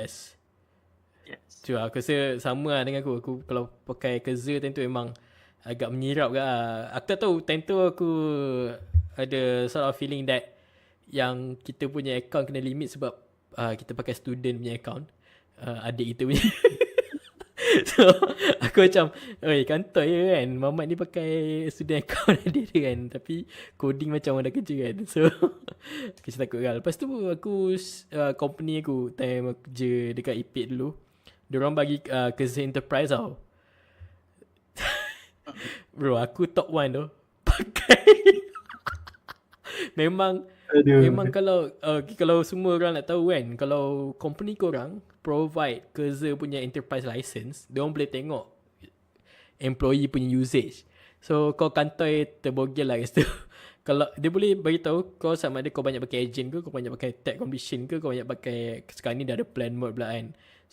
best. Yes. Tu aku rasa sama lah dengan aku. Aku kalau pakai Keza time tu memang agak menyirap ke lah. Aku tak tahu time tu aku ada sort of feeling that yang kita punya account kena limit sebab uh, kita pakai student punya account. Uh, adik kita punya. so aku macam Oi kantor je kan Mamat ni pakai student account dia, dia kan Tapi coding macam orang dah kerja kan So Aku macam takut kan Lepas tu aku uh, Company aku Time aku kerja dekat Ipit dulu Diorang bagi uh, ke Z Enterprise tau Bro aku top one tu Pakai Memang Aduh. Memang kalau uh, kalau semua orang nak tahu kan kalau company korang provide Kerza punya enterprise license, dia orang boleh tengok employee punya usage. So kau kantoi terbogel lah kat situ. kalau dia boleh bagi tahu kau sama ada kau banyak pakai agent ke, kau banyak pakai tag completion ke, kau banyak pakai sekarang ni dah ada plan mode pula kan.